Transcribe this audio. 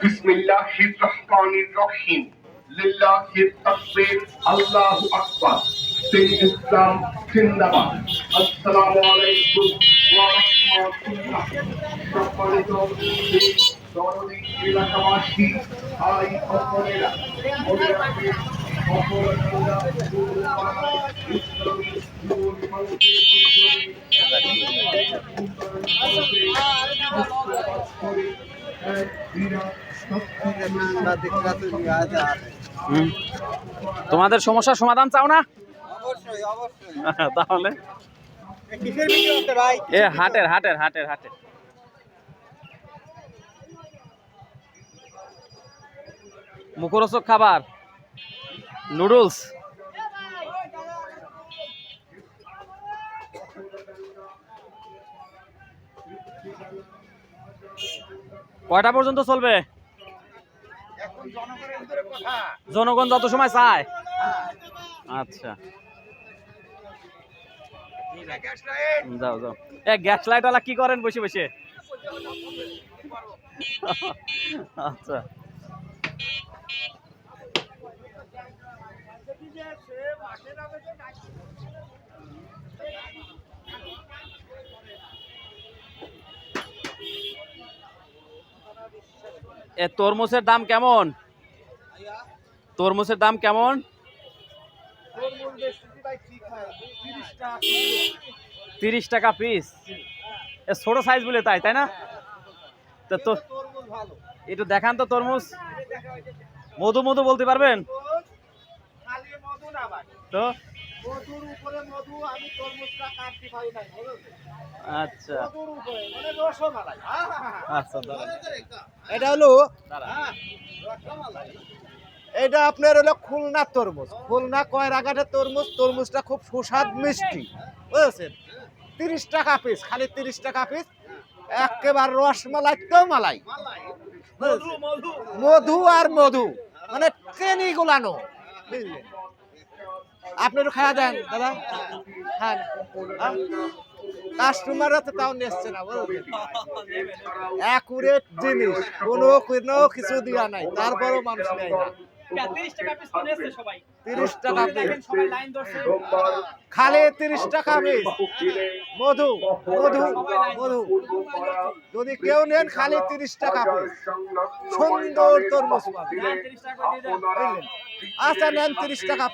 বিসমিল্লাহির রহমানির রহিম লিল্লাহির তাকবীর আল্লাহু আকবার। দিন ইসলাম জিন্দাবাদ। আসসালামু আলাইকুম ওয়া রাহমাতুল্লাহ সম্মানিত দরদি এলাকাবাসী, ভাই বোনেরা মনে রাখবেন অপরাধীরা ইসলামী তোমাদের সমস্যার সমাধান চাও না? তাহলে? এ হাটের হাটের হাটের হাটের। মুখরোচক খাবার। নুডলস। কয়টা পর্যন্ত চলবে? জনগণ যত সময় চায়। আচ্ছা। যাও যাও। এ গ্যাস লাইট ওয়ালা কি করেন বসে বসে? আচ্ছা। তরমুজের দাম কেমন? তরমুজের দাম কেমন? তরমুজ বেশি ভাই ঠিক 30 টাকা তিরিশ টাকা পিস। এ, ছোট সাইজ বলে তাই তাই না? তো তো একটু দেখান তো তরমুজ। মধু মধু বলতে পারবেন? তো মধুর উপরে মধু আমি তরমুজটা কাটতে পারি না বুঝেছেন? আচ্ছা। মধুর উপরে মানে রসমালাই। আচ্ছা এটা হলো দাঁড়ান। এটা আপনার হলো খুলনা তরমুজ। খুলনা কয়রাঘাটের তরমুজ? তরমুজটা খুব সুস্বাদ মিষ্টি। বুঝেছেন? তিরিশ টাকা পিস খালি তিরিশ টাকা পিস একেবারে রসমালাই তো মালাই। মধু আর মধু মানে ট্রেনি গুলানো। বুঝলেন? আপনি একটু খাওয়া দেন দাদা। খান। কাস্টমাররা তো তাও নিচ্ছে না বুঝলেন অ্যাকুরেট জিনিস কোনো কোনো কিছু দেওয়া নাই তারপরও মানুষ নেয় না। তিরিশ টাকা খালি তিরিশ টাকা পিস মধু মধু মধু। যদি কেউ নেন খালি তিরিশ টাকা পিস সুন্দর তরমুজ বুঝলেন? আচ্ছা নেন তিরিশ টাকা